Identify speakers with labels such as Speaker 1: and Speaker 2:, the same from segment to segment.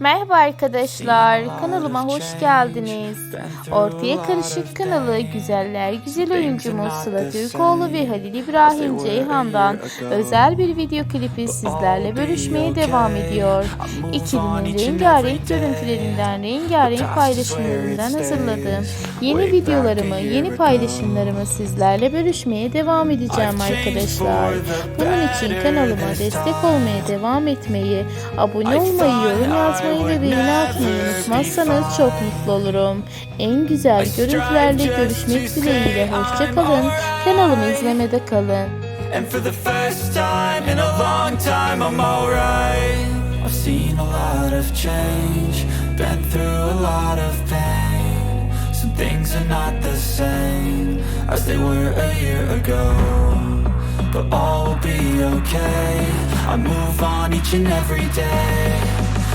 Speaker 1: Merhaba arkadaşlar, kanalıma hoş geldiniz. Ortaya Karışık kanalı güzeller güzel oyuncumuz Sıla Türkoğlu ve Halil İbrahim Ceyhan'dan özel bir video klipi sizlerle bölüşmeye devam ediyor. İkilinin rengarenk görüntülerinden, rengarenk paylaşımlarından hazırladığım yeni videolarımı, yeni paylaşımlarımı sizlerle bölüşmeye devam edeceğim arkadaşlar. Bunun için kanalıma destek olmaya devam etmeyi, abone olmayı, yorum yazmayı ve beğeni unutmazsanız çok mutlu olurum. En güzel görüntülerle görüşmek dileğiyle hoşçakalın. Kanalımı izlemede kalın.
Speaker 2: And for the first time in a long time, I'm alright. I've seen a lot of change, been through a lot of pain. Some things are not the same as they were a year ago. But all will be okay. I move on each and every day.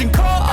Speaker 2: and call